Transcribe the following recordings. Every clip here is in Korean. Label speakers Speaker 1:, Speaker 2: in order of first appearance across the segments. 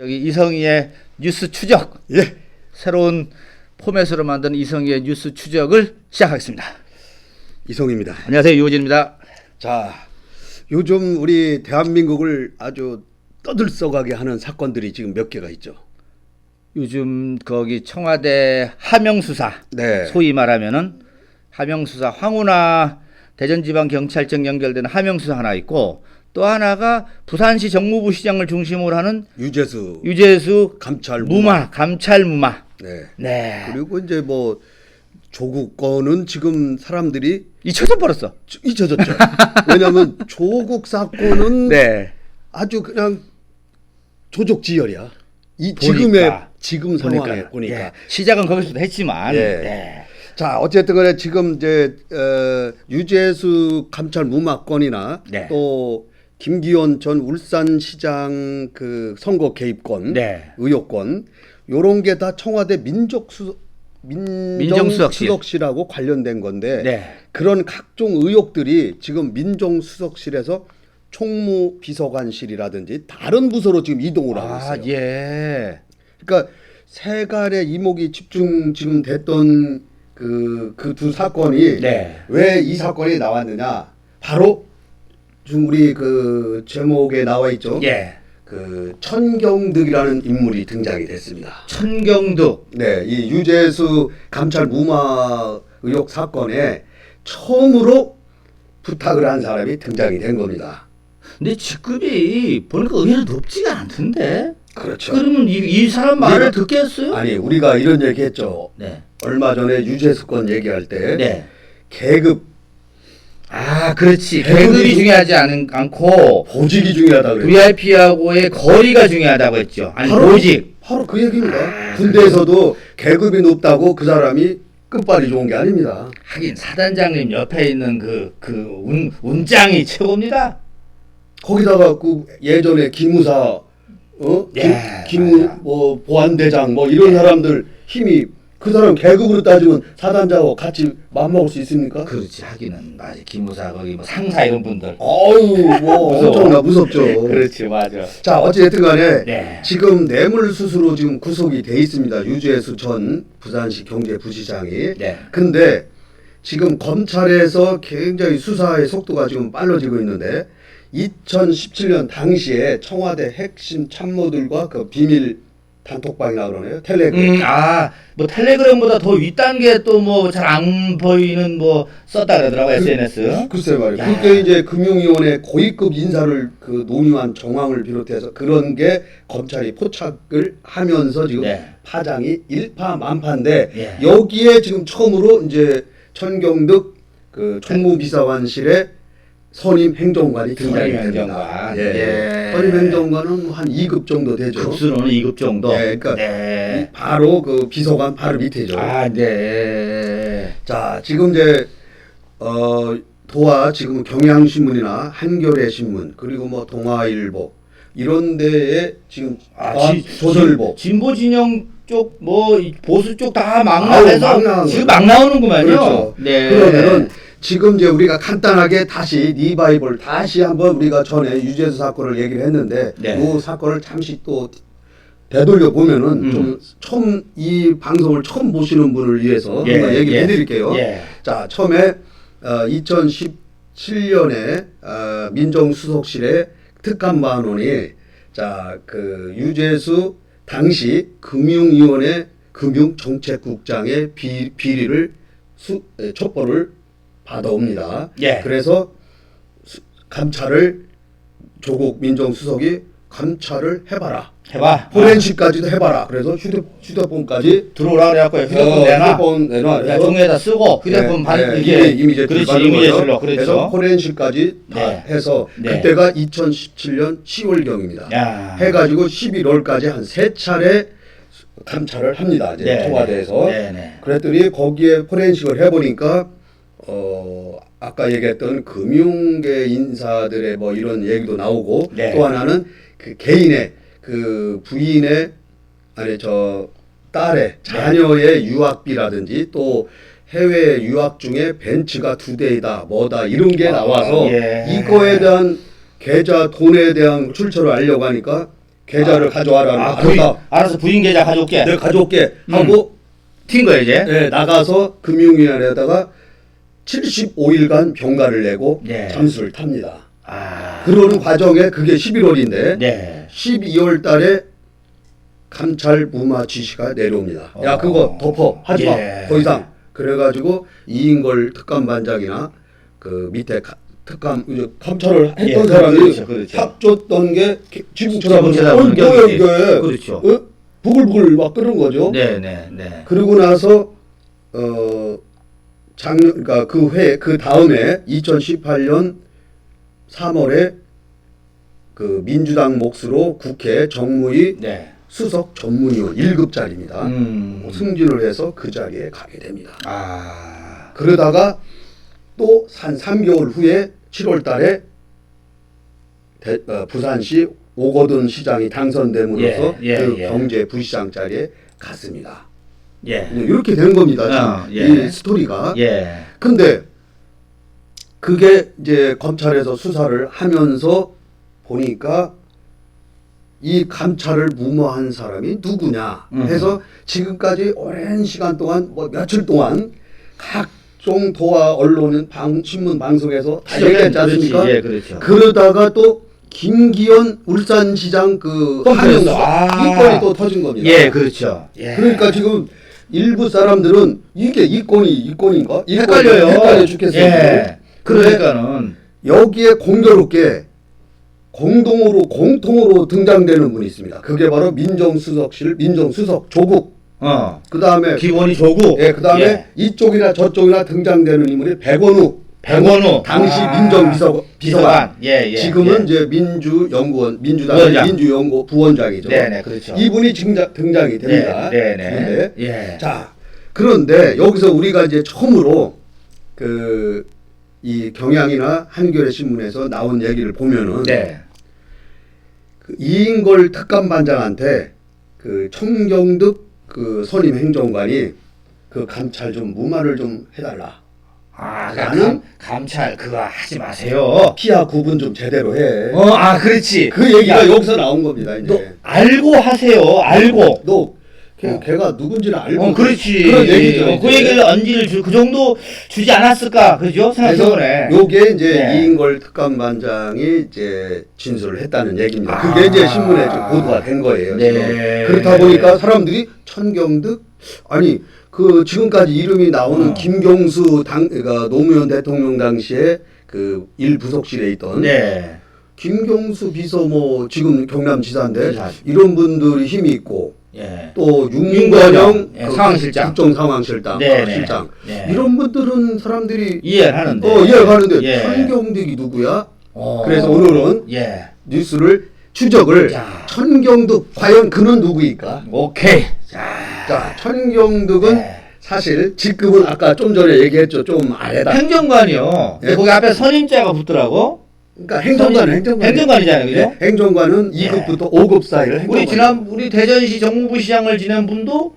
Speaker 1: 여기 이성희의 뉴스 추적
Speaker 2: 예.
Speaker 1: 새로운 포맷으로 만든 이성희의 뉴스 추적을 시작하겠습니다.
Speaker 2: 이성입니다.
Speaker 1: 안녕하세요 유호진입니다.
Speaker 2: 자, 요즘 우리 대한민국을 아주 떠들썩하게 하는 사건들이 지금 몇 개가 있죠.
Speaker 1: 요즘 거기 청와대 하명수사
Speaker 2: 네.
Speaker 1: 소위 말하면은 하명수사 황운하 대전지방경찰청 연결되는 하명수사 하나 있고 또 하나가 부산시 정무부 시장을 중심으로 하는
Speaker 2: 유재수
Speaker 1: 유재수
Speaker 2: 감찰
Speaker 1: 무마 감찰 무마
Speaker 2: 네.
Speaker 1: 네
Speaker 2: 그리고 이제 뭐 조국 건은 지금 사람들이
Speaker 1: 잊혀져 버렸어.
Speaker 2: 잊혀졌죠. 왜냐하면 조국 사건은
Speaker 1: 네
Speaker 2: 아주 그냥 조족지혈이야. 이
Speaker 1: 보니까.
Speaker 2: 지금의 지금 상황에 보니까.
Speaker 1: 예, 시작은 거기서도 했지만
Speaker 2: 예.
Speaker 1: 네.
Speaker 2: 자 어쨌든 간에 지금 이제 어, 유재수 감찰 무마건이나
Speaker 1: 네.
Speaker 2: 또 김기현 전 울산시장 그 선거 개입건
Speaker 1: 네.
Speaker 2: 의혹건 요런 게 다 청와대 민족수
Speaker 1: 민정수석실.
Speaker 2: 민정수석실 하고 관련된 건데
Speaker 1: 네.
Speaker 2: 그런 각종 의혹들이 지금 민정수석실에서 총무 비서관실이라든지 다른 부서로 지금 이동을 하고
Speaker 1: 아,
Speaker 2: 있어요.
Speaker 1: 예.
Speaker 2: 그러니까 세간의 이목이 집중 지금 됐던 그 그 두 사건이
Speaker 1: 네.
Speaker 2: 왜 이 사건이 나왔느냐? 바로 지금 우리 그 제목에 나와 있죠.
Speaker 1: 예.
Speaker 2: 그 천경득이라는 인물이 등장이 됐습니다.
Speaker 1: 천경두.
Speaker 2: 네, 이 유재수 감찰 무마 의혹 사건에 처음으로 부탁을 한 사람이 등장이 된 겁니다.
Speaker 1: 근데 직급이 보니까 의외로 높지가 않던데.
Speaker 2: 그렇죠.
Speaker 1: 그러면 이, 이 사람 말을
Speaker 2: 우리가-
Speaker 1: 듣겠어요?
Speaker 2: 아니 우리가 이런 얘기했죠.
Speaker 1: 네.
Speaker 2: 얼마 전에 유재수 건 얘기할 때
Speaker 1: 네.
Speaker 2: 계급
Speaker 1: 아, 그렇지.
Speaker 2: 계급이
Speaker 1: 중요하지 않은, 않고
Speaker 2: 보직이 중요하다 그랬죠.
Speaker 1: VIP하고의 거리가 중요하다고 했죠. 아니,
Speaker 2: 바로-
Speaker 1: 보직.
Speaker 2: 바로 그 얘기입니다.
Speaker 1: 아,
Speaker 2: 군대에서도 계급이 높다고 그 사람이 끝발이 좋은 게 아닙니다.
Speaker 1: 하긴 사단장님 옆에 있는 그, 그 운, 운장이 최고입니다.
Speaker 2: 거기다가 그 예전에 기무사 어?
Speaker 1: 예,
Speaker 2: 김, 기무
Speaker 1: 맞아.
Speaker 2: 뭐 보안대장 뭐 이런 사람들 힘이 그 사람 계급으로 따지면 사단장하고 같이 맞먹을 수 있습니까?
Speaker 1: 그렇지. 하기는, 맞아. 기무사, 거기 뭐 상사 이런 분들.
Speaker 2: 어우 뭐
Speaker 1: 무서워.
Speaker 2: 엄청나 무섭죠.
Speaker 1: 그렇지, 맞아.
Speaker 2: 자 어찌됐든 간에
Speaker 1: 네.
Speaker 2: 지금 뇌물수수로 지금 구속이 돼 있습니다. 유재수 전 부산시 경제부시장이.
Speaker 1: 네.
Speaker 2: 근데 지금 검찰에서 굉장히 수사의 속도가 지금 빨라지고 있는데 2017년 당시에 청와대 핵심 참모들과 그 비밀 단톡방이라 그러네요. 텔레그램.
Speaker 1: 음, 아, 뭐 텔레그램보다 더 윗단계 또 뭐 잘 안 보이는 뭐 썼다 그러더라고 SNS.
Speaker 2: 글쎄 말이에요.
Speaker 1: 야.
Speaker 2: 그게 이제 금융위원회 고위급 인사를 그 논의한 정황을 비롯해서 그런 게 검찰이 포착을 하면서 지금
Speaker 1: 네.
Speaker 2: 파장이 일파만파인데
Speaker 1: 예.
Speaker 2: 여기에 지금 처음으로 이제 천경득 그 총무비서관실의 선임 행정관이 등장이
Speaker 1: 선임
Speaker 2: 됩니다.
Speaker 1: 행정관.
Speaker 2: 예.
Speaker 1: 예.
Speaker 2: 선임 행정관은 한 2급 정도 되죠.
Speaker 1: 급수로는 2급 정도.
Speaker 2: 네, 그러니까
Speaker 1: 네.
Speaker 2: 바로 그 비서관 바로 밑에죠.
Speaker 1: 아, 네.
Speaker 2: 자, 지금 이제 어 도화 지금 경향신문이나 한겨레 신문 그리고 뭐 동아일보 이런 데에 지금
Speaker 1: 아,
Speaker 2: 아,
Speaker 1: 지-
Speaker 2: 조선일보
Speaker 1: 진- 진보 진영 쪽, 뭐 이 보수 쪽다막
Speaker 2: 아우,
Speaker 1: 나와서
Speaker 2: 막 나오는
Speaker 1: 지금
Speaker 2: 거죠.
Speaker 1: 막 나오는구만요.
Speaker 2: 그렇죠.
Speaker 1: 네.
Speaker 2: 그러면은 지금 이제 우리가 간단하게 다시 리바이벌 다시 한번 우리가 전에 유재수 사건을 얘기를 했는데
Speaker 1: 네.
Speaker 2: 이 사건을 잠시 또 되돌려 보면은
Speaker 1: 음.
Speaker 2: 좀 처음 이 방송을 처음 보시는 분을 위해서
Speaker 1: 예,
Speaker 2: 한번 얘기를
Speaker 1: 예.
Speaker 2: 해드릴게요.
Speaker 1: 예.
Speaker 2: 자 처음에 어, 2017년에 어, 민정수석실의 특감반원이 자그 유재수 당시 금융위원회 금융정책국장의 비, 비리를 수, 에, 첩보를 받아옵니다.
Speaker 1: 예.
Speaker 2: 그래서 수- 감찰을 조국 민정수석이 감찰을 해봐라.
Speaker 1: 해봐.
Speaker 2: 포렌식까지도 해봐라. 그래서 휴대, 휴대폰까지
Speaker 1: 들어오라 그래갖고 휴대폰
Speaker 2: 어,
Speaker 1: 내놔.
Speaker 2: 휴대폰 내놔.
Speaker 1: 야,
Speaker 2: 그래서
Speaker 1: 종이에다 쓰고 휴대폰
Speaker 2: 네,
Speaker 1: 반
Speaker 2: 네,
Speaker 1: 이게
Speaker 2: 이미 이미제
Speaker 1: 그렇지 이미제
Speaker 2: 거죠.
Speaker 1: 출력
Speaker 2: 그래서
Speaker 1: 그렇죠.
Speaker 2: 포렌식까지 다
Speaker 1: 네.
Speaker 2: 해서
Speaker 1: 네.
Speaker 2: 그때가 2017년 10월 경입니다.
Speaker 1: 야.
Speaker 2: 해가지고 11월까지 한 세 차례 감찰을 합니다. 이제
Speaker 1: 네.
Speaker 2: 청와대에서.
Speaker 1: 네, 네.
Speaker 2: 그랬더니 거기에 포렌식을 해보니까 어 아까 얘기했던 금융계 인사들의 뭐 이런 얘기도 나오고
Speaker 1: 네.
Speaker 2: 또 하나는 그 개인의 그 부인의 아니 저 딸의 자녀의 유학비라든지 또 해외 유학 중에 벤츠가 두 대이다 뭐다 이런 게
Speaker 1: 아,
Speaker 2: 나와서
Speaker 1: 예.
Speaker 2: 이거에 대한 계좌 돈에 대한 출처를 알려고 하니까 계좌를 가져와라.
Speaker 1: 아,
Speaker 2: 아,
Speaker 1: 부인,
Speaker 2: 알았다.
Speaker 1: 알아서 부인 계좌 가져올게.
Speaker 2: 내가 가져올게
Speaker 1: 음.
Speaker 2: 하고
Speaker 1: 튄 거야 이제.
Speaker 2: 예, 나가서 금융위원회에다가 75일간 병가를 내고
Speaker 1: 네.
Speaker 2: 잠수를 탑니다.
Speaker 1: 아,
Speaker 2: 그러는 과정에 그게 11월인데
Speaker 1: 네.
Speaker 2: 12월 달에 감찰 무마 지시가 내려옵니다. 야
Speaker 1: 어.
Speaker 2: 그거 덮어 하지 마.
Speaker 1: 예.
Speaker 2: 더 이상. 그래가지고 이인걸 특감반장이나 그 밑에 가- 특감 감찰을 했던
Speaker 1: 예,
Speaker 2: 사람이
Speaker 1: 그렇죠, 그렇죠.
Speaker 2: 탑 줬던 게 기- 지금 어,
Speaker 1: 게
Speaker 2: 뭐야? 이게
Speaker 1: 그렇죠.
Speaker 2: 어? 부글부글 막 끓는 거죠.
Speaker 1: 네, 네, 네.
Speaker 2: 그러고 나서 어 작년 그러니까 그 회 그 다음에 2018년 3월에 그 민주당 몫으로 국회 정무위
Speaker 1: 네.
Speaker 2: 수석 전문위원 1급짜리입니다.
Speaker 1: 음.
Speaker 2: 승진을 해서 그 자리에 가게 됩니다.
Speaker 1: 아.
Speaker 2: 그러다가 또 한 3개월 후에 7월 달에 대- 어, 부산시 오거돈 시장이 당선됨으로써
Speaker 1: 예, 예,
Speaker 2: 그
Speaker 1: 예.
Speaker 2: 경제 부시장 자리에 갔습니다.
Speaker 1: 예.
Speaker 2: 이렇게 된 겁니다.
Speaker 1: 아,
Speaker 2: 지금
Speaker 1: 예.
Speaker 2: 이 스토리가.
Speaker 1: 예.
Speaker 2: 근데 그게 이제 검찰에서 수사를 하면서 보니까 이 감찰을 무모한 사람이 누구냐
Speaker 1: 음.
Speaker 2: 해서 지금까지 오랜 시간 동안 뭐 며칠 동안 각종 도와 언론은 방, 신문 방송에서 다 얘기했지 않습니까?
Speaker 1: 예, 그렇죠.
Speaker 2: 그러다가 또 김기현 울산시장 그
Speaker 1: 터졌어. 아.
Speaker 2: 이 건이 또 터진 겁니다.
Speaker 1: 예, 그렇죠. 예.
Speaker 2: 그러니까 지금 일부 사람들은 이게 이 건이 이 건인가? 이 건이
Speaker 1: 헷갈려요.
Speaker 2: 헷갈려 죽겠어요.
Speaker 1: 예. 그러니까는
Speaker 2: 여기에 공교롭게 공동으로 공통으로 등장되는 분이 있습니다. 그게 바로 민정수석실 민정수석 조국.
Speaker 1: 어.
Speaker 2: 그 다음에
Speaker 1: 기본이 조국.
Speaker 2: 예, 그 다음에
Speaker 1: 예.
Speaker 2: 이쪽이나 저쪽이나 등장되는 인물이 백원우.
Speaker 1: 백원우.
Speaker 2: 당시
Speaker 1: 아.
Speaker 2: 민정비서 비서관.
Speaker 1: 예, 예.
Speaker 2: 지금은
Speaker 1: 예.
Speaker 2: 이제 민주연구원 민주당의
Speaker 1: 부원장.
Speaker 2: 민주연구 부원장이죠.
Speaker 1: 네, 네, 그렇죠.
Speaker 2: 이분이 등장, 등장이 됩니다.
Speaker 1: 네, 네, 네.
Speaker 2: 그런데
Speaker 1: 예.
Speaker 2: 자, 그런데 여기서 우리가 이제 처음으로 그 이 경향이나 한겨레 신문에서 나온 얘기를 보면은
Speaker 1: 네.
Speaker 2: 그 이인걸 특감반장한테 그 청경득 그 선임 행정관이 그 감찰 좀 무마를 좀 해달라.
Speaker 1: 아,
Speaker 2: 나는-
Speaker 1: 감, 감찰 그거 하지 마세요.
Speaker 2: 피하 구분 좀 제대로 해.
Speaker 1: 어, 아, 그렇지.
Speaker 2: 그 얘기가
Speaker 1: 야,
Speaker 2: 여기서 나온 겁니다. 이제.
Speaker 1: 너 알고 하세요. 알고.
Speaker 2: 너 걔,
Speaker 1: 어.
Speaker 2: 걔가 누군지는 알고
Speaker 1: 어, 그렇지.
Speaker 2: 그런 얘기죠.
Speaker 1: 어, 그. 얘기를 언지를 주, 그 정도 주지 않았을까, 그죠? 생각해보네.
Speaker 2: 요게 이제
Speaker 1: 네.
Speaker 2: 이인걸 특감반장이 이제 진술을 했다는 얘기입니다.
Speaker 1: 아.
Speaker 2: 그게 이제 신문에 좀 보도가 된 거예요.
Speaker 1: 네.
Speaker 2: 지금. 그렇다 보니까 사람들이 천경득 아니 그 지금까지 이름이 나오는
Speaker 1: 어.
Speaker 2: 김경수 당 그러니까 노무현 대통령 당시에 그 일 부속실에 있던
Speaker 1: 네.
Speaker 2: 김경수 비서 뭐 지금 경남지사인데
Speaker 1: 지사.
Speaker 2: 이런 분들이 힘이 있고
Speaker 1: 예.
Speaker 2: 또
Speaker 1: 윤건영, 예,
Speaker 2: 그
Speaker 1: 상황실장.
Speaker 2: 국정 상황실장
Speaker 1: 네,
Speaker 2: 아,
Speaker 1: 네.
Speaker 2: 실장
Speaker 1: 네.
Speaker 2: 이런 분들은 사람들이
Speaker 1: 이해를 하는데.
Speaker 2: 어 이해가 가는데
Speaker 1: 예.
Speaker 2: 천경득이 누구야?
Speaker 1: 어.
Speaker 2: 그래서 오늘은
Speaker 1: 예.
Speaker 2: 뉴스를 추적을
Speaker 1: 자.
Speaker 2: 천경득 과연 그는 누구일까?
Speaker 1: 오케이. 자.
Speaker 2: 자 천경득은
Speaker 1: 네.
Speaker 2: 사실 직급은 아까 좀 전에 얘기했죠 좀 아래다.
Speaker 1: 행정관이요. 근데
Speaker 2: 예.
Speaker 1: 거기 앞에 선임자가 붙더라고.
Speaker 2: 그러니까 행정관은 행정관.
Speaker 1: 행정관이잖아요, 그죠?
Speaker 2: 행정관은
Speaker 1: 예.
Speaker 2: 2급부터 5급 사이를 행정관.
Speaker 1: 우리 지난 우리 대전시 정무부시장을 지낸 분도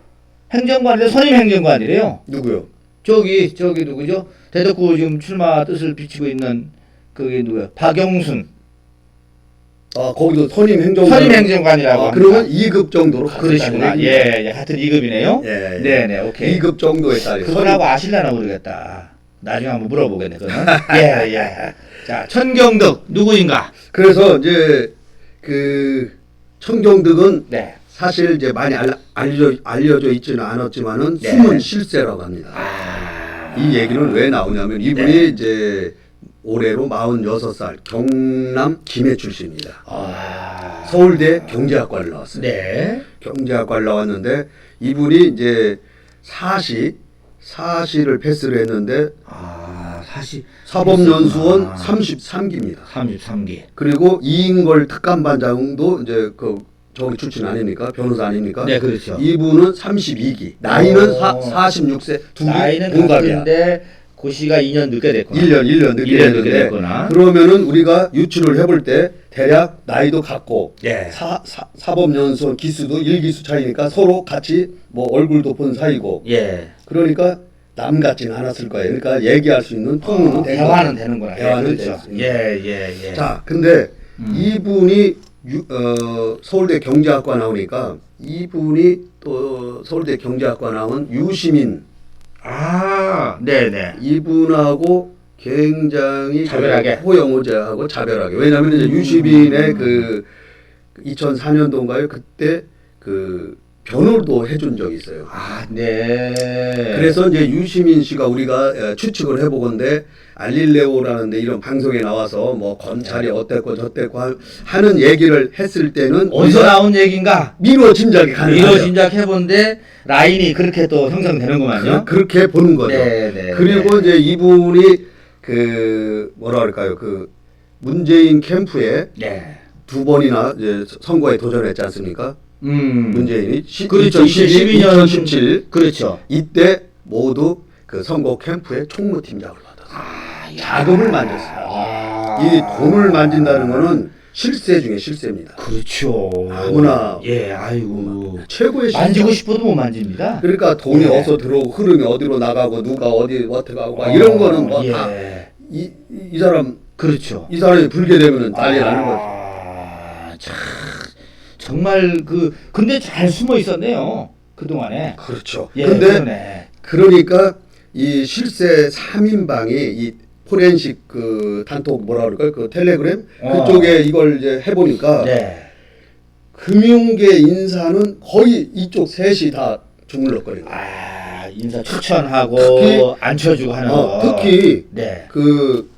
Speaker 1: 행정관인데 선임 행정관이래요.
Speaker 2: 누구요?
Speaker 1: 저기 저기 누구죠? 대덕구 지금 출마 뜻을 비치고 있는 그게 누구야? 박영순
Speaker 2: 아 거기도 선임 행정관.
Speaker 1: 선임 행정관이라고
Speaker 2: 아,
Speaker 1: 합니다.
Speaker 2: 그러면 2급 정도로
Speaker 1: 그러시구나. 예. 예, 하여튼 2급이네요.
Speaker 2: 예, 예.
Speaker 1: 네, 네, 오케이.
Speaker 2: 2급 정도에 따라
Speaker 1: 그분하고 아실려나 모르겠다. 나중에 한번 물어보겠네, 그거는. 예, 예. 자, 천경덕 누구인가?
Speaker 2: 그래서 이제 그 천경득은
Speaker 1: 네.
Speaker 2: 사실 이제 많이 알, 알려 알려져 있지는 않았지만은
Speaker 1: 네.
Speaker 2: 숨은 실세라고 합니다.
Speaker 1: 아.
Speaker 2: 이 얘기는 왜 나오냐면 이분이
Speaker 1: 네.
Speaker 2: 이제 올해로 46살 경남 김해 출신입니다.
Speaker 1: 아.
Speaker 2: 서울대 경제학과를 나왔어요.
Speaker 1: 네.
Speaker 2: 경제학과를 나왔는데 이분이 이제 사시 사시를 패스를 했는데
Speaker 1: 아, 사실
Speaker 2: 사법연수원
Speaker 1: 아.
Speaker 2: 33기입니다.
Speaker 1: 33기.
Speaker 2: 그리고 이인걸 특감반장도 이제 그 저기 출신 아닙니까? 변호사 아닙니까?
Speaker 1: 네, 그렇죠.
Speaker 2: 이분은 32기. 나이는 사,
Speaker 1: 어.
Speaker 2: 46세. 두기
Speaker 1: 나이는
Speaker 2: 동갑이야.
Speaker 1: 같은데 고시가 2년 늦게 됐구나.
Speaker 2: 1년 1년 늦게
Speaker 1: 1년 늦게 됐구나.
Speaker 2: 그러면은 우리가 유추를 해볼 때 대략 나이도 같고
Speaker 1: 예.
Speaker 2: 사, 사, 사법연수원 기수도 1기수 차이니까 서로 같이 뭐 얼굴도 본 사이고
Speaker 1: 예.
Speaker 2: 그러니까 남 같지는 않았을 거예요. 그러니까 얘기할 수 있는 통로는
Speaker 1: 어,
Speaker 2: 된
Speaker 1: 대화는. 되는구나.
Speaker 2: 대화는
Speaker 1: 예, 그렇죠. 예, 예, 예.
Speaker 2: 자, 근데
Speaker 1: 음.
Speaker 2: 이분이 유, 어, 서울대 경제학과 나오니까 이분이 또 서울대 경제학과 나온 유시민
Speaker 1: 아, 네네.
Speaker 2: 이분하고 굉장히
Speaker 1: 자별하게?
Speaker 2: 그 호영호제하고 자별하게. 왜냐하면 이제 유시민의 그 2004년도인가요? 그때 그 변호도 해준 적이 있어요.
Speaker 1: 아, 네.
Speaker 2: 그래서 이제 유시민 씨가 우리가 어, 추측을 해보건데 알릴레오라는데 이런 방송에 나와서 뭐 검찰이 어땠고 저땠고 하- 하는 얘기를 했을 때는
Speaker 1: 어디서 나온 얘기인가?
Speaker 2: 미뤄 짐작이 가능하죠.
Speaker 1: 이러 진작 해본데 라인이 그렇게 또 형성되는구만요.
Speaker 2: 그, 렇게 보는 거죠.
Speaker 1: 네, 네,
Speaker 2: 그리고
Speaker 1: 네.
Speaker 2: 이제 이분이 그 뭐라 그럴까요? 그 문재인 캠프에
Speaker 1: 네.
Speaker 2: 두 번이나 이제 선거에 도전했지 않습니까?
Speaker 1: 음.
Speaker 2: 문재인이 시,
Speaker 1: 그렇죠.
Speaker 2: 2012,
Speaker 1: 2012년
Speaker 2: 2017
Speaker 1: 그렇죠.
Speaker 2: 이때 모두 그 선거 캠프에 총무팀장을 받았어요.
Speaker 1: 아, 야.
Speaker 2: 자금을 만졌어요.
Speaker 1: 아.
Speaker 2: 이 돈을 만진다는 거는 실세 중에 실세입니다.
Speaker 1: 그렇죠.
Speaker 2: 아무나
Speaker 1: 예, 아이고.
Speaker 2: 최고의
Speaker 1: 만지고
Speaker 2: 실세.
Speaker 1: 싶어도 못 만집니다.
Speaker 2: 그러니까 돈이
Speaker 1: 예.
Speaker 2: 어디서 들어오고 흐름이 어디로 나가고 누가 어디 어떻게 가고 막
Speaker 1: 어,
Speaker 2: 이런 거는 뭐
Speaker 1: 예.
Speaker 2: 다이이 사람
Speaker 1: 그렇죠.
Speaker 2: 이 사람이 불게 되면은 난리 나는 거죠.
Speaker 1: 정말 그 근데 잘 숨어 있었네요. 그 동안에.
Speaker 2: 그렇죠.
Speaker 1: 예,
Speaker 2: 근데
Speaker 1: 그러네.
Speaker 2: 그러니까 이 실세 3인방이 이 포렌식 그 단톡 뭐라 그럴까요? 그 텔레그램
Speaker 1: 어.
Speaker 2: 그쪽에 이걸 이제 해 보니까
Speaker 1: 네.
Speaker 2: 금융계 인사는 거의 이쪽 셋이 다 주물럭거리는 거예요.
Speaker 1: 아, 인사 추천하고
Speaker 2: 특히-
Speaker 1: 앉혀주고 하는
Speaker 2: 어,
Speaker 1: 거.
Speaker 2: 특히
Speaker 1: 네.
Speaker 2: 그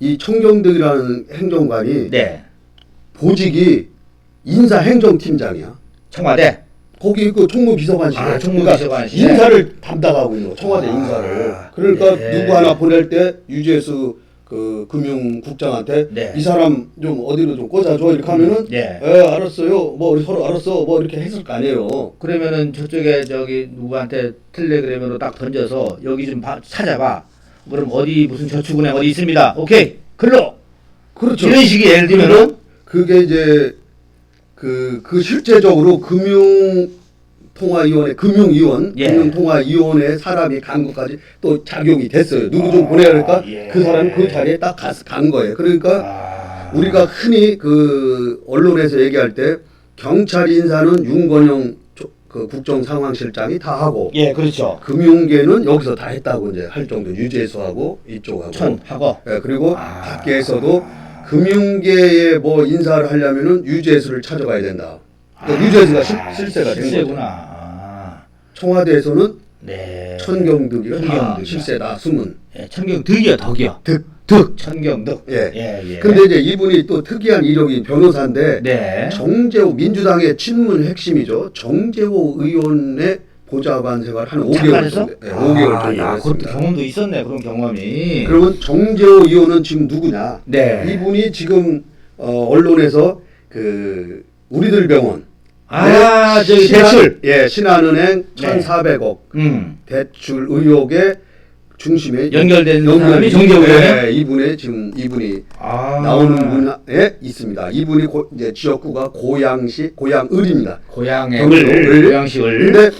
Speaker 2: 이 청경득이라는 행정관이
Speaker 1: 네.
Speaker 2: 보직이 인사행정팀장이야.
Speaker 1: 청와대.
Speaker 2: 거기 그 총무비서관실
Speaker 1: 아, 총무비서관실에?
Speaker 2: 인사를 담당하고 있는 거 청와대
Speaker 1: 아,
Speaker 2: 인사를 그러니까
Speaker 1: 네.
Speaker 2: 누구 하나 보낼 때 유재수 그 금융국장한테
Speaker 1: 네.
Speaker 2: 이 사람 좀 어디로 좀 꽂아줘 이렇게 하면은
Speaker 1: 네.
Speaker 2: 에 알았어요 뭐 우리 서로 알았어 뭐 이렇게 했을 거 아니에요
Speaker 1: 그러면은 저쪽에 저기 누구한테 텔레그램으로 딱 던져서 여기 좀 봐- 찾아봐. 그럼 어디 무슨 저축은행 어디 있습니다. 오케이. 글로.
Speaker 2: 그렇죠
Speaker 1: 이런 식이 예를 들면은
Speaker 2: 그리고 그게 이제 그, 그 실제적으로 금융 통화위원회, 금융위원,
Speaker 1: 예.
Speaker 2: 금융통화위원회 사람이 간 것까지 또 작용이 됐어요. 누구 좀
Speaker 1: 아,
Speaker 2: 보내야 할까?
Speaker 1: 예.
Speaker 2: 그 사람이 그 자리에 딱 가, 간 거예요. 그러니까
Speaker 1: 아,
Speaker 2: 우리가 흔히 그 언론에서 얘기할 때 경찰 인사는 윤건영 조- 그 국정상황실장이 다 하고
Speaker 1: 예, 그렇죠.
Speaker 2: 금융계는 여기서 다 했다고 이제 할 정도 유재수하고 이쪽하고
Speaker 1: 천하고
Speaker 2: 예, 그리고
Speaker 1: 아.
Speaker 2: 밖에서도 금융계에 뭐 인사를 하려면은 유재수를 찾아가야 된다. 그러니까 유재수가 실, 실세가 된 거죠.
Speaker 1: 실세구나. 아,
Speaker 2: 청와대에서는
Speaker 1: 네.
Speaker 2: 천경득이가 다
Speaker 1: 천경득이야.
Speaker 2: 실세다 숨은
Speaker 1: 예, 천경득이요, 덕이요.
Speaker 2: 득 득.
Speaker 1: 천경득.
Speaker 2: 예.
Speaker 1: 예, 예.
Speaker 2: 근데 이제 이분이 또 특이한 이력이 변호사인데
Speaker 1: 네.
Speaker 2: 정재호 민주당의 친문 핵심이죠. 정재호 의원의 보좌관 생활 한 5개월
Speaker 1: 잠깐에서?
Speaker 2: 정도, 네, 5개월
Speaker 1: 아,
Speaker 2: 정도
Speaker 1: 야, 그것도
Speaker 2: 했습니다.
Speaker 1: 경험도 있었네, 그런 경험이.
Speaker 2: 그러면 정재호 의원은 지금 누구냐?
Speaker 1: 네.
Speaker 2: 이분이 지금 어, 언론에서 그 우리들 병원
Speaker 1: 아,
Speaker 2: 네,
Speaker 1: 저기
Speaker 2: 신한-
Speaker 1: 대출.
Speaker 2: 예, 신한은행
Speaker 1: 네.
Speaker 2: 1,400억
Speaker 1: 음.
Speaker 2: 대출 의혹의 중심에
Speaker 1: 연결된
Speaker 2: 연결-
Speaker 1: 사람이 정재호
Speaker 2: 예,
Speaker 1: 의원이에요?
Speaker 2: 이분의 지금 이분이
Speaker 1: 아.
Speaker 2: 나오는 분야에 있습니다. 이분이 고, 이제 지역구가 고양시 고양을입니다.
Speaker 1: 고향의
Speaker 2: 경도
Speaker 1: 을,
Speaker 2: 을.
Speaker 1: 고양시 을.
Speaker 2: 근데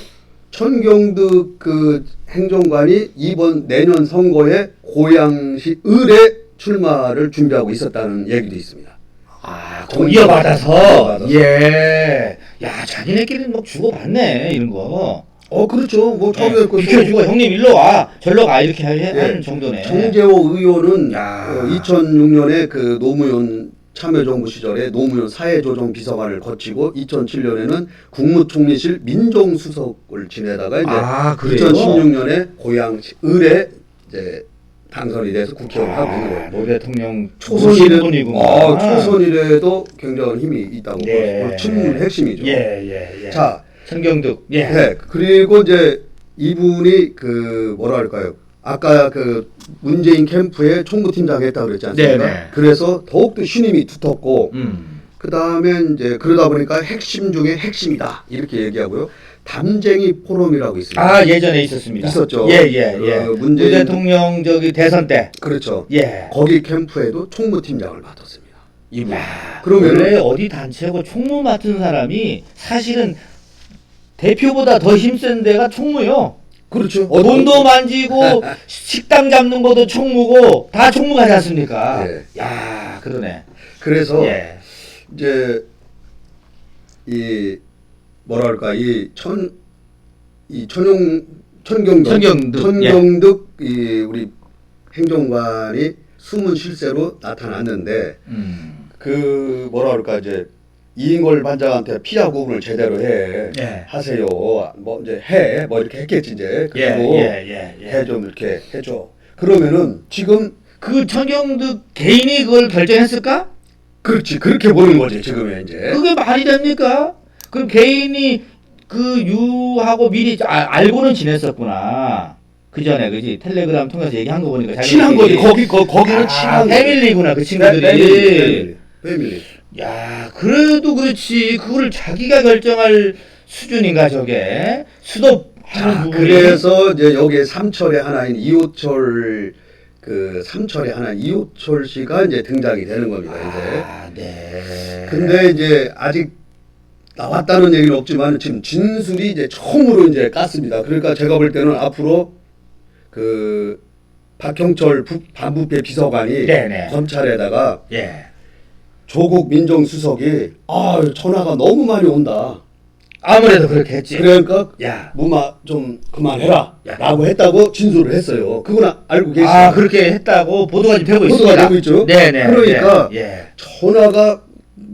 Speaker 2: 천경득 그 행정관이 이번 내년 선거에 고양시 을에 출마를 준비하고 있었다는 얘기도 있습니다.
Speaker 1: 아,
Speaker 2: 정-
Speaker 1: 그 이어받아서. 예. 야, 자기네끼리 뭐 주고받네, 이런 거.
Speaker 2: 어 그렇죠. 뭐 처음에
Speaker 1: 예,
Speaker 2: 그
Speaker 1: 비켜주고 형님 일로 와, 절로 가 이렇게 하-
Speaker 2: 예.
Speaker 1: 정도네.
Speaker 2: 정재호 의원은
Speaker 1: 야.
Speaker 2: 어, 2006년에 그 노무현 참여정부 시절에 노무현 사회조정 비서관을 거치고 2007년에는 국무총리실 민정수석을 지내다가 이제
Speaker 1: 아, 그래요?
Speaker 2: 2016년에 고향 을에 이제 당선이 돼서 국회의원 하고 있는 거예요.
Speaker 1: 아, 노 대통령
Speaker 2: 초선이래. 어, 초선이래도 굉장한 힘이 있다고
Speaker 1: 네.
Speaker 2: 볼 친문 핵심이죠.
Speaker 1: 예, 예, 예.
Speaker 2: 자,
Speaker 1: 천경득. 예.
Speaker 2: 네, 그리고 이제 이분이 그 뭐라 할까요? 아까 그 문재인 캠프에 총무팀장 했다고 그랬지 않습니까?
Speaker 1: 네네.
Speaker 2: 그래서 더욱더 신임이 두텁고
Speaker 1: 음.
Speaker 2: 그 다음에 이제 그러다 보니까 핵심 중에 핵심이다 이렇게 얘기하고요. 담쟁이 포럼이라고 있습니다.
Speaker 1: 아, 예전에 있었습니다.
Speaker 2: 있었죠.
Speaker 1: 예, 예, 예. 그문
Speaker 2: 문재인-
Speaker 1: 대통령 저기 대선 때.
Speaker 2: 그렇죠.
Speaker 1: 예.
Speaker 2: 거기 캠프에도 총무팀장을 맡았습니다. 이분.
Speaker 1: 야,
Speaker 2: 그러면은-
Speaker 1: 원래 어디 단체고 총무 맡은 사람이 사실은 대표보다 더 힘센 데가 총무요.
Speaker 2: 그렇죠.
Speaker 1: 돈도 만지고 식당 잡는 것도 총무고 다 총무가 하지 않습니까?
Speaker 2: 예.
Speaker 1: 야, 그러네.
Speaker 2: 그래서
Speaker 1: 예.
Speaker 2: 이제 이 뭐랄까 이 천 이 천용 천경덕
Speaker 1: 천경득,
Speaker 2: 천경득 이 우리 행정관이 숨은 실세로 나타났는데
Speaker 1: 음.
Speaker 2: 그 뭐라 그럴까 이제 이인걸 반장한테 피하 구분을 제대로 해
Speaker 1: 예.
Speaker 2: 하세요 뭐 이제 해 뭐 이렇게 했겠지 이제
Speaker 1: 예,
Speaker 2: 그리고
Speaker 1: 예, 예, 예.
Speaker 2: 해 좀 이렇게 해줘 그러면은 지금
Speaker 1: 그 천경득 개인이 그걸 결정했을까?
Speaker 2: 그렇지 그렇게 보는 거지 지금의 이제
Speaker 1: 그게 말이 됩니까? 그럼 개인이 그 유하고 미리 아, 알고는 지냈었구나. 그 전에 그지 텔레그램 통해서 얘기한 거 보니까
Speaker 2: 친한 거지. 거기 거, 거기는
Speaker 1: 아,
Speaker 2: 친한
Speaker 1: 패밀리구나 그. 친구들이.
Speaker 2: 패밀리, 패밀리.
Speaker 1: 야 그래도 그렇지 그거를 자기가 결정할 수준인가 저게 수도
Speaker 2: 자. 그래서 이제 여기에 삼철의 하나인 이호철 그 삼철의 하나 이호철 씨가 이제 등장이 되는 겁니다. 이제.
Speaker 1: 아, 네.
Speaker 2: 근데 이제 아직 나왔다는 얘기는 없지만 지금 진술이 이제 처음으로 이제 깠습니다. 그러니까 제가 볼 때는 앞으로 그 박형철 부, 반부패 비서관이
Speaker 1: 네네.
Speaker 2: 검찰에다가
Speaker 1: 예.
Speaker 2: 조국 민정수석이 아 전화가 너무 많이 온다.
Speaker 1: 아무래도 그렇겠지.
Speaker 2: 그러니까
Speaker 1: 야.
Speaker 2: 무마 좀 그만해라
Speaker 1: 야.
Speaker 2: 라고 했다고 진술을 했어요. 그건 아- 알고 계시죠?
Speaker 1: 아 그렇게 했다고 보도가 지금 되고
Speaker 2: 보도가
Speaker 1: 있습니다.
Speaker 2: 되고 있죠.
Speaker 1: 네네.
Speaker 2: 그러니까
Speaker 1: 네. 예.
Speaker 2: 전화가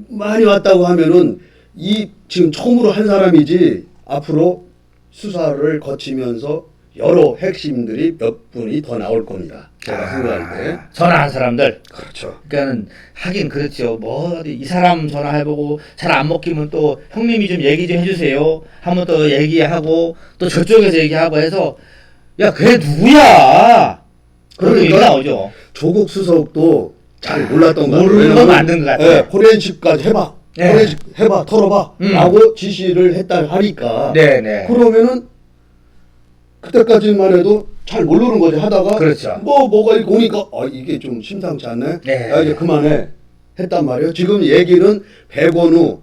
Speaker 2: 많이 왔다고 하면은 이 지금 처음으로 한 사람이지 앞으로 수사를 거치면서 여러 핵심들이 몇 분이 더 나올 겁니다. 제가 생각할 때.
Speaker 1: 전화한 사람들.
Speaker 2: 그렇죠.
Speaker 1: 그러니까는 하긴 그렇죠. 뭐 어디 이 사람 전화해보고 잘 안 먹히면 또 형님이 좀 얘기 좀 해주세요. 하면 또 얘기하고 또 저쪽에서 얘기하고 해서 야 그게 누구야? 그런
Speaker 2: 그러니까
Speaker 1: 얘기 나오죠.
Speaker 2: 조국 수석도 잘 몰랐던 것 같아요.
Speaker 1: 모르는 건
Speaker 2: 왜냐면,
Speaker 1: 맞는 것 같아요.
Speaker 2: 예, 포렌식까지 해봐.
Speaker 1: 예.
Speaker 2: 포렌식 해봐, 털어봐.
Speaker 1: 음.
Speaker 2: 라고 지시를 했다 하니까.
Speaker 1: 네네.
Speaker 2: 그러면은 그때까지만 해도 잘 모르는 거지 하다가
Speaker 1: 그렇죠.
Speaker 2: 뭐 뭐가 이렇게 오니까 아 이게 좀 심상치 않네.
Speaker 1: 네.
Speaker 2: 야 이제 그만해 했단 말이에요. 지금 얘기는 백원우,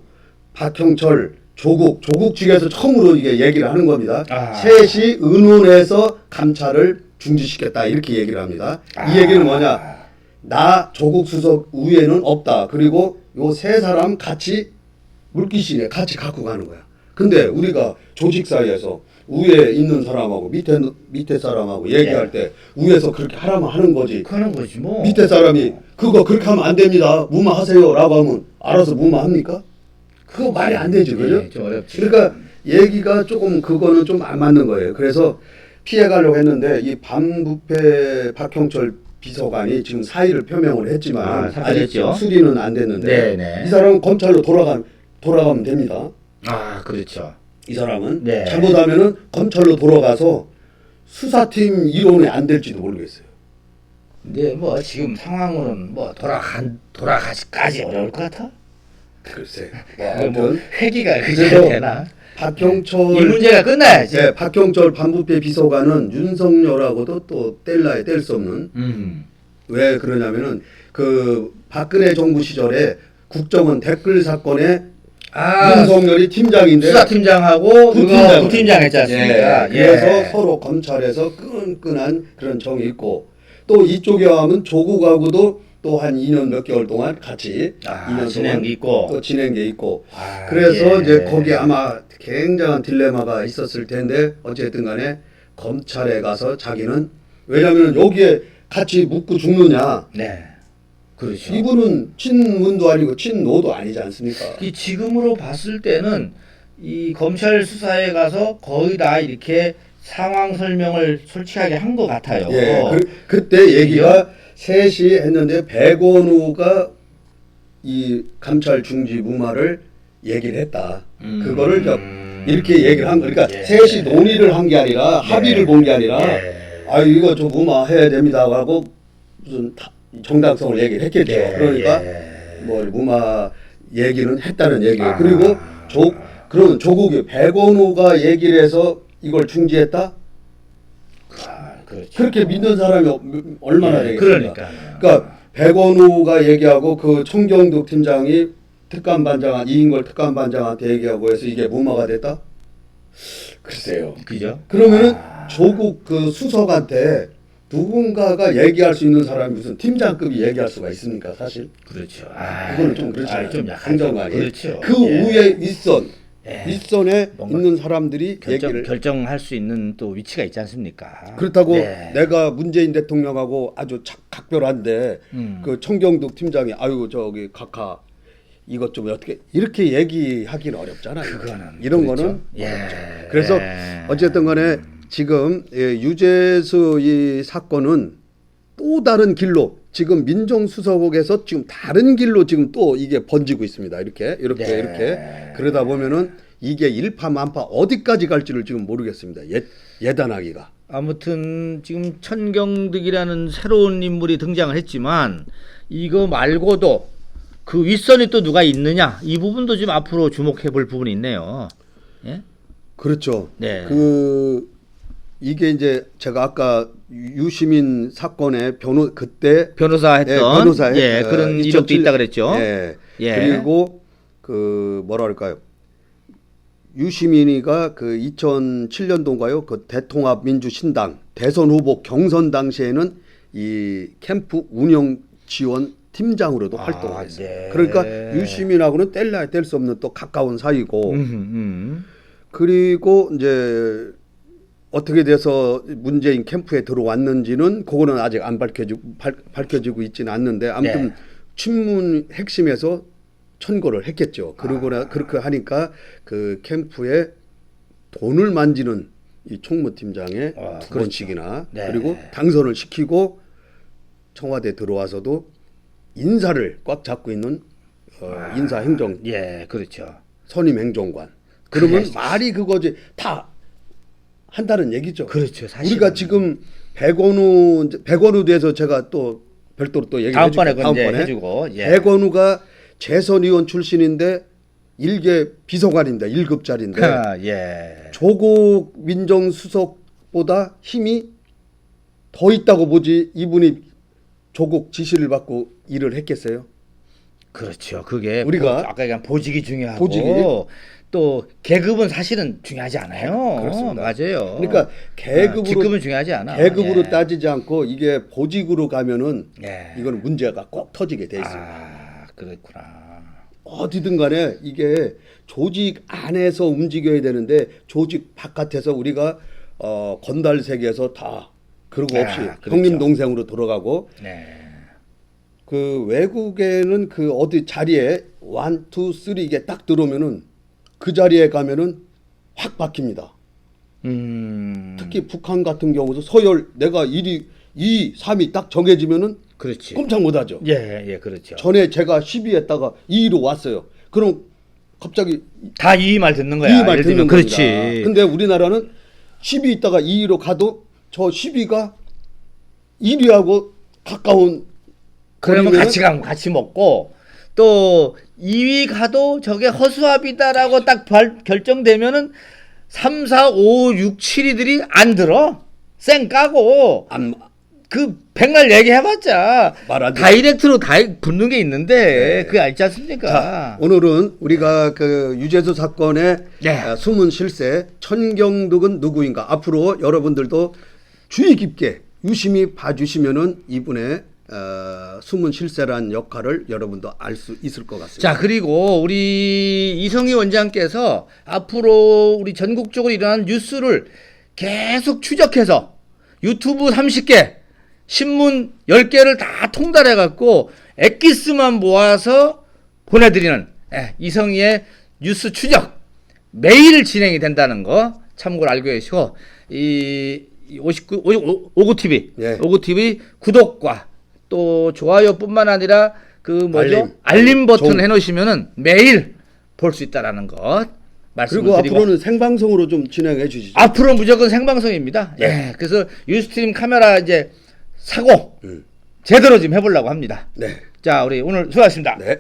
Speaker 2: 박형철, 조국 조국 측에서 처음으로 이게 얘기를 하는 겁니다.
Speaker 1: 아.
Speaker 2: 셋이 의논해서 감찰을 중지시켰다 이렇게 얘기를 합니다.
Speaker 1: 아.
Speaker 2: 이 얘기는 뭐냐? 나 조국 수석 우에는 없다. 그리고 요 세 사람 같이 물귀신에 같이 갖고 가는 거야. 근데 우리가 조직 사이에서 위에 있는 사람하고 밑에 밑에 사람하고 얘기할 때 위에서 그렇게 하라면 하는 거지.
Speaker 1: 그러는 거지 뭐.
Speaker 2: 밑에 사람이 그거 그렇게 하면 안 됩니다. 무마하세요라고 하면 알아서 무마합니까? 그거 말이 안 되지, 그죠?
Speaker 1: 예, 좀 어렵지.
Speaker 2: 그러니까 얘기가 조금 그거는 좀 안 맞는 거예요. 그래서 피해 가려고 했는데 이 반부패 박형철 비서관이 지금 사의를 표명을 했지만
Speaker 1: 아,
Speaker 2: 아, 직. 수리는 안 됐는데
Speaker 1: 네네.
Speaker 2: 이 사람은 검찰로 돌아가 돌아가면 됩니다.
Speaker 1: 아 그렇죠.
Speaker 2: 이 사람은
Speaker 1: 네.
Speaker 2: 잘못하면은 검찰로 돌아가서 수사팀 일원이 안 될지도 모르겠어요.
Speaker 1: 근데 뭐 지금 상황으로는 뭐 돌아간 돌아가기까지 어려울 것 같아.
Speaker 2: 글쎄. 뭐
Speaker 1: 뭐
Speaker 2: 아무튼
Speaker 1: 회기가
Speaker 2: 그래서
Speaker 1: 그래야 되나?
Speaker 2: 박형철
Speaker 1: 이 문제가 끝나야지.
Speaker 2: 네, 박형철 반부패 비서관은 윤석열하고도 또 뗄라야 뗄 수 없는
Speaker 1: 음.
Speaker 2: 왜 그러냐면은 그 박근혜 정부 시절에 국정원 댓글 사건에
Speaker 1: 아
Speaker 2: 윤석열이 팀장인데
Speaker 1: 수사팀장하고 그거
Speaker 2: 부팀장을.
Speaker 1: 부팀장 했지 않습니까?
Speaker 2: 예, 그래서 서로 검찰에서 끈끈한 그런 정이 있고 또 이쪽에 하면 조국하고도 또 한 2년 몇 개월 동안 같이
Speaker 1: 아,
Speaker 2: 2년
Speaker 1: 진행
Speaker 2: 동안
Speaker 1: 있고.
Speaker 2: 또 진행 게 있고
Speaker 1: 아,
Speaker 2: 그래서
Speaker 1: 예.
Speaker 2: 이제 거기에 아마 굉장한 딜레마가 있었을 텐데 어쨌든 간에 검찰에 가서 자기는 왜냐하면 여기에 같이 묻고 죽느냐
Speaker 1: 네. 그렇죠.
Speaker 2: 이분은 친문도 아니고 친노도 아니지 않습니까?
Speaker 1: 이 지금으로 봤을 때는 이 검찰 수사에 가서 거의 다 이렇게 상황 설명을 솔직하게 한 것 같아요.
Speaker 2: 예, 그, 때 얘기가 셋이 했는데 백원우가 이 감찰 중지 무마를 얘기를 했다.
Speaker 1: 음.
Speaker 2: 그거를 저 이렇게 얘기를 한 거. 그러니까
Speaker 1: 예.
Speaker 2: 셋이 논의를 한 게 아니라 합의를 본게 아니라
Speaker 1: 예.
Speaker 2: 아 이거 좀 무마해야 됩니다 하고 무슨 타- 정당성을 얘기를 했겠죠.
Speaker 1: 예,
Speaker 2: 그러니까
Speaker 1: 예.
Speaker 2: 뭐 무마 얘기는 했다는 얘기예요.
Speaker 1: 아.
Speaker 2: 그리고 조 그러면 조국이 백원우가 얘기를 해서 이걸 중지했다?
Speaker 1: 아, 그렇죠.
Speaker 2: 그렇게 믿는 사람이 어- 얼마나
Speaker 1: 예,
Speaker 2: 되겠습니까?
Speaker 1: 그러니까.
Speaker 2: 그러니까 백원우가 얘기하고 그 청경득 팀장이 특감 반장 이인걸 특감 반장한테 얘기하고 해서 이게 무마가 됐다? 글쎄요.
Speaker 1: 그죠?
Speaker 2: 그러면은
Speaker 1: 아.
Speaker 2: 조국 그 수석한테 누군가가 얘기할 수 있는 사람이 무슨 팀장급이 얘기할 수가 있습니까 사실
Speaker 1: 그렇죠. 아,
Speaker 2: 그거는 좀 그렇잖아요.
Speaker 1: 아, 좀 약간
Speaker 2: 행정관이
Speaker 1: 그렇죠.
Speaker 2: 그
Speaker 1: 예.
Speaker 2: 위에 윗선
Speaker 1: 예.
Speaker 2: 윗선에 있는 사람들이
Speaker 1: 결정
Speaker 2: 얘기를
Speaker 1: 결정할 수 있는 또 위치가 있지 않습니까?
Speaker 2: 그렇다고
Speaker 1: 네.
Speaker 2: 내가 문재인 대통령하고 아주 착- 각별한데
Speaker 1: 음.
Speaker 2: 그 청경득 팀장이 아유 저기 각하 이것 좀 어떻게 이렇게 얘기하기는 어렵잖아요.
Speaker 1: 그거는
Speaker 2: 이런
Speaker 1: 그렇죠.
Speaker 2: 거는
Speaker 1: 예.
Speaker 2: 어렵죠. 그래서
Speaker 1: 예.
Speaker 2: 어쨌든 간에 지금 예, 유재수 이 사건은 또 다른 길로 지금 민정수석에서 지금 다른 길로 지금 또 이게 번지고 있습니다. 이렇게 이렇게
Speaker 1: 네.
Speaker 2: 이렇게 그러다 보면은 이게 일파만파 어디까지 갈지를 지금 모르겠습니다. 예, 예단하기가.
Speaker 1: 아무튼 지금 천경득이라는 새로운 인물이 등장을 했지만 이거 말고도 그 윗선이 또 누가 있느냐 이 부분도 좀 앞으로 주목해 볼 부분이 있네요. 예?
Speaker 2: 그렇죠.
Speaker 1: 네.
Speaker 2: 그 이게 이제 제가 아까 유시민 사건의 변호 그때
Speaker 1: 변호사 했던
Speaker 2: 예, 변호사
Speaker 1: 예, 그런 이력도 있다 그랬죠.
Speaker 2: 예.
Speaker 1: 예.
Speaker 2: 그리고 그 뭐라 그럴까요? 유시민이가 그 2007년도인가요? 그 대통합 민주신당 대선 후보 경선 당시에는 이 캠프 운영 지원 팀장으로도
Speaker 1: 아,
Speaker 2: 활동을 했어요.
Speaker 1: 네.
Speaker 2: 그러니까 유시민하고는 뗄래야 뗄 수 없는 또 가까운 사이고
Speaker 1: 음, 음.
Speaker 2: 그리고 이제 어떻게 돼서 문재인 캠프에 들어왔는지는 그거는 아직 안 밝혀지고 발, 밝혀지고 있지는 않는데 아무튼
Speaker 1: 네.
Speaker 2: 친문 핵심에서 천거를 했겠죠. 그러고 나 그렇게 하니까 그 캠프에 돈을 만지는 이 총무팀장의
Speaker 1: 아,
Speaker 2: 두 번씩이나
Speaker 1: 네.
Speaker 2: 그리고 당선을 시키고 청와대 들어와서도 인사를 꽉 잡고 있는 어, 인사 행정
Speaker 1: 예, 그렇죠.
Speaker 2: 선임 행정관. 그러면
Speaker 1: 그래.
Speaker 2: 말이 그거지 다 한다는 얘기죠.
Speaker 1: 그렇죠, 사실은.
Speaker 2: 우리가 지금 백원우 백원우 대해서 제가 또 별도로 또 얘기해
Speaker 1: 다음번에 이제 해주고, 예.
Speaker 2: 백원우가 재선 의원 출신인데 일개 비서관입니다. 1급짜리인데
Speaker 1: 아, 예.
Speaker 2: 조국 민정수석보다 힘이 더 있다고 보지 이분이 조국 지시를 받고 일을 했겠어요?
Speaker 1: 그렇죠. 그게
Speaker 2: 우리가
Speaker 1: 보, 아까 얘기한 보직이 중요하고
Speaker 2: 보직이?
Speaker 1: 또 계급은 사실은 중요하지 않아요.
Speaker 2: 그렇습니다.
Speaker 1: 맞아요.
Speaker 2: 그러니까 계급으로
Speaker 1: 아, 직급은 중요하지 않아.
Speaker 2: 계급으로
Speaker 1: 예.
Speaker 2: 따지지 않고 이게 보직으로 가면은
Speaker 1: 예.
Speaker 2: 이거는 문제가 꼭 터지게 돼 있습니다.
Speaker 1: 아, 그렇구나.
Speaker 2: 어디든 간에 이게 조직 안에서 움직여야 되는데 조직 바깥에서 우리가 어, 건달 세계에서 다거
Speaker 1: 아,
Speaker 2: 없이
Speaker 1: 그렇죠.
Speaker 2: 형님 동생으로 돌아가고
Speaker 1: 네.
Speaker 2: 그 외국에는 그 어디 자리에 원, 투, 쓰리 이게 딱 들어오면은 그 자리에 가면은 확 바뀝니다.
Speaker 1: 음.
Speaker 2: 특히 북한 같은 경우도 서열 내가 1위, 2, 3위 딱 정해지면은
Speaker 1: 그렇지.
Speaker 2: 꼼짝 못하죠.
Speaker 1: 예, 예, 그렇죠.
Speaker 2: 전에 제가 10위 했다가 2위로 왔어요. 그럼 갑자기
Speaker 1: 다 이 말 듣는 거야.
Speaker 2: 2위 말
Speaker 1: 예를
Speaker 2: 듣는
Speaker 1: 들면 그렇지.
Speaker 2: 근데 우리나라는 10위 있다가 2위로 가도 저 10위가 1위하고 가까운
Speaker 1: 그러면
Speaker 2: 거리면은
Speaker 1: 같이 가면 같이 먹고 또 2위 가도 저게 허수아비다라고 딱 발- 결정되면은 3, 4, 5, 6, 7위들이 안 들어. 쌩 까고
Speaker 2: 안,
Speaker 1: 그 백날 얘기해봤자
Speaker 2: 말안 들어.
Speaker 1: 다이렉트로 다 붙는 게 있는데
Speaker 2: 네.
Speaker 1: 그게 알지 않습니까?
Speaker 2: 자, 오늘은 우리가 그 유재수 사건의
Speaker 1: 네.
Speaker 2: 아, 숨은 실세 천경득은 누구인가 앞으로 여러분들도 주의 깊게 유심히 봐주시면은 이분의 어, 숨은 실세란 역할을 여러분도 알 수 있을 것 같습니다.
Speaker 1: 자 그리고 우리 이성희 원장께서 앞으로 우리 전국적으로 일어나는 뉴스를 계속 추적해서 유튜브 30개, 신문 10개를 다 통달해 갖고 엑기스만 모아서 보내드리는 예, 이성희의 뉴스 추적 매일 진행이 된다는 거 참고로 알고 계시고 이 59, 59 TV,
Speaker 2: 예.
Speaker 1: 59 TV 구독과 또 좋아요뿐만 아니라 그 뭐죠 알림. 버튼
Speaker 2: 종.
Speaker 1: 해놓으시면은 매일 볼 수 있다라는 것 말씀을
Speaker 2: 그리고
Speaker 1: 드리고
Speaker 2: 앞으로는 생방송으로 좀 진행해 주시죠.
Speaker 1: 앞으로 무조건 생방송입니다.
Speaker 2: 네.
Speaker 1: 예, 그래서 유스트림 카메라 이제 사고
Speaker 2: 음.
Speaker 1: 제대로 좀 해보려고 합니다.
Speaker 2: 네.
Speaker 1: 자, 우리 오늘 수고하셨습니다.
Speaker 2: 네.